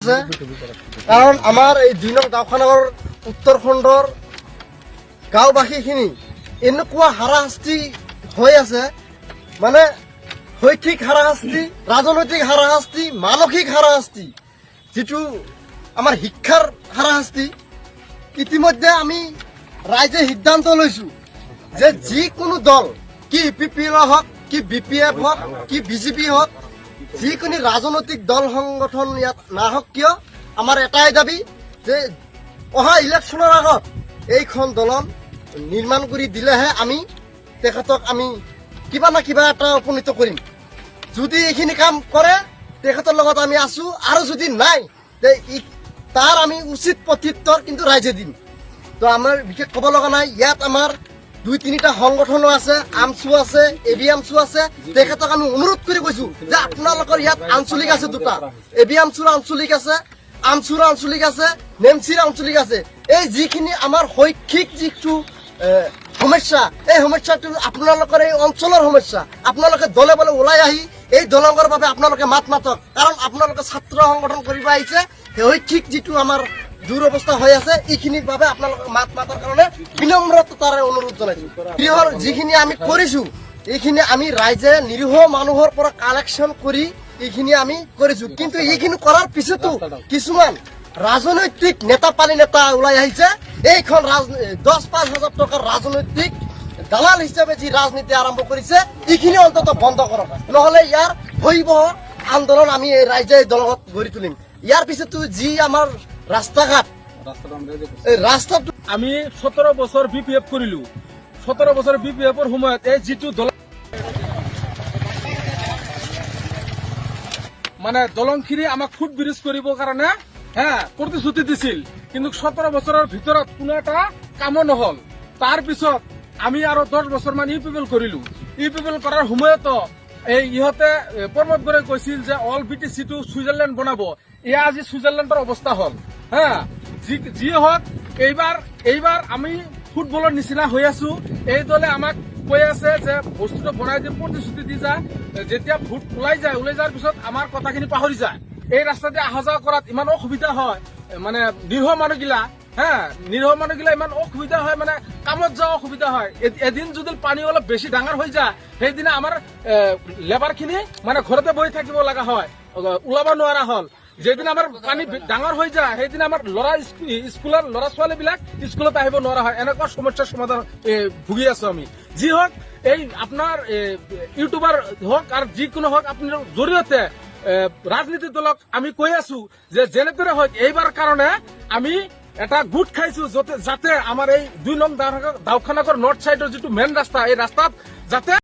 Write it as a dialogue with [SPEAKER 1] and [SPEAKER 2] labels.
[SPEAKER 1] কাৰণ আমাৰ এই দুই নং গাঁওখনৰ উত্তৰখণ্ডৰ গাঁওবাসীখিনি এনেকুৱা হাৰাশাস্তি হৈ আছে মানে শৈক্ষিক হাৰাশাস্তি, ৰাজনৈতিক হাৰাশাস্তি, মানসিক হাৰাশাস্তি, যিটো আমাৰ শিক্ষাৰ হাৰাশাস্তি, ইতিমধ্যে আমি ৰাইজে সিদ্ধান্ত লৈছো যে যিকোনো দল, কি পি পি এল হওক, কি বি পি এফ হওক, কি বিজেপি হওক যিকোনো ৰাজনৈতিক দল, সংগঠন ইয়াত নাহক কিয়, আমাৰ এটাই দাবি যে অহা ইলেকশ্যনৰ আগত এইখন দলং নিৰ্মাণ কৰি দিলেহে আমি তেখেতক আমি কিবা না কিবা এটা উপনীত কৰিম। যদি এইখিনি কাম কৰে, তেখেতৰ লগত আমি আছো, আৰু যদি নাই তাৰ আমি উচিত প্ৰত্যুত্তৰ কিন্তু ৰাইজে দিম। তো আমাৰ বিশেষ ক'ব লগা নাই, ইয়াত আমাৰ দুই তিনিটা সংগঠনো আছে, আমচু আছে এ বি আমচু আছে। তেখেতক আমি অনুৰোধ কৰি কৈছো যে আপোনালোকৰ ইয়াত আঞ্চলিক আছে দুটা। এ বি আমচুৰ আঞ্চলিক আছে, আমচুৰ আঞ্চলিক আছে, নেমচিৰ আঞ্চলিক আছে। এই যিখিনি আমাৰ শৈক্ষিক যিটো সমস্যা, এই সমস্যাটো আপোনালোকৰ এই অঞ্চলৰ সমস্যা। আপোনালোকে দলে বলে ওলাই আহি এই দলঙৰ বাবে আপোনালোকে মাত মাতক। কাৰণ আপোনালোকে ছাত্ৰ সংগঠন কৰিব আহিছে। শৈক্ষিক যিটো আমাৰ দুৰৱস্থা হৈ আছে এইখিনিৰ বাবে আপোনালোকে মাত মাতৰ কাৰণে বিনম্ৰতাৰে অনুৰোধ জনাইছো। গৃহৰ আমি কৰিছো, এইখিনি আমি ৰাইজে নিৰীহ মানুহৰ পৰা কালেকশ্যন কৰি এইখিনি আমি কৰিছো। কিন্তু এইখিনি কৰাৰ পিছতো কিছুমান ৰাজনৈতিক নেতা পালি নেতা ওলাই আহিছে। এইখন ৰাজ, দহ পাঁচ হাজাৰ টকাৰ ৰাজনৈতিক দালাল হিচাপে যি ৰাজনীতি আৰম্ভ কৰিছে, এইখিনি অন্তত বন্ধ কৰক। নহলে ইয়াৰ ভয়াৱহ আন্দোলন আমি ৰাইজে দলত গঢ়ি তুলিম। ইয়াৰ পিছতো যি আমাৰ ৰাস্তা ঘাট এই ৰাস্তাটো
[SPEAKER 2] আমি সোতৰ বছৰ বি পি এফ কৰিলো সোতৰ বছৰ বি পি এফৰ সময়ত এই যিটো দল মানে দলংখিনি আমাক ফুট ব্ৰিজ কৰিবৰ কাৰণে হে প্ৰতিশ্ৰুতি দিছিল। কিন্তু সোতৰ বছৰৰ ভিতৰত কোনো এটা কামো নহল। তাৰ পিছত আমি আৰু দহ বছৰ মান ইউ পি পি এল কৰিলো। ইউ পি পি এল কৰাৰ সময়তো এই ইহঁতে বৰাই কৈছিল যে অল বি টি চিটো ছুইজাৰলেণ্ড বনাব। এয়া আজি ছুইজাৰলেণ্ডৰ অৱস্থা হ'ল। হা, যি হওক, এইবাৰ এইবাৰ আমি ফুটবলৰ নিচিনা হৈ আছো। এই দলে আমাক কৈ আছে যে, বস্তুটো বনাই দিম প্ৰতিশ্ৰুতি দি যায় যেতিয়া ভোট ওলাই যায়, ওলাই যোৱাৰ পিছত আমাৰ কথাখিনি পাহৰি যায়। এই ৰাস্তাতে অহা যোৱা কৰাত ইমান অসুবিধা হয় মানে নিৰীহ মানুহগিলা, হা, নিৰীহ মানুহগিলা ইমান অসুবিধা হয় মানে কামত যোৱা অসুবিধা হয়। এদিন যদি পানী অলপ বেছি ডাঙৰ হৈ যায়, সেইদিনা আমাৰ লেবাৰ খিনি মানে ঘৰতে বহি থাকিব লগা হয়, ওলাব নোৱাৰা হ'ল। যেদিন আমাৰ পানী ডাঙৰ হৈ যায়, সেইদিনা আমাৰ ল'ৰা স্কু- স্কুলৰ ল'ৰা ছোৱালী বিলাক স্কুলত আহিব নোৱাৰা হয়। এনেকুৱা সমস্যাৰ সমাধান ভুগি আছো আমি। যি হওক, এই আপোনাৰ ইউটিউবাৰ হওক আৰু যিকোনো হওক আপোনাৰ জৰিয়তে ৰাজনীতি দলক আমি কৈ আছো যে যেনেদৰে হওক, এইবাৰ কাৰণে আমি এটা গোট খাইছো যাতে আমাৰ এই দুই নং দাওখানাগৰ নৰ্থ চাইডৰ যিটো মেইন ৰাস্তা, এই ৰাস্তাত যাতে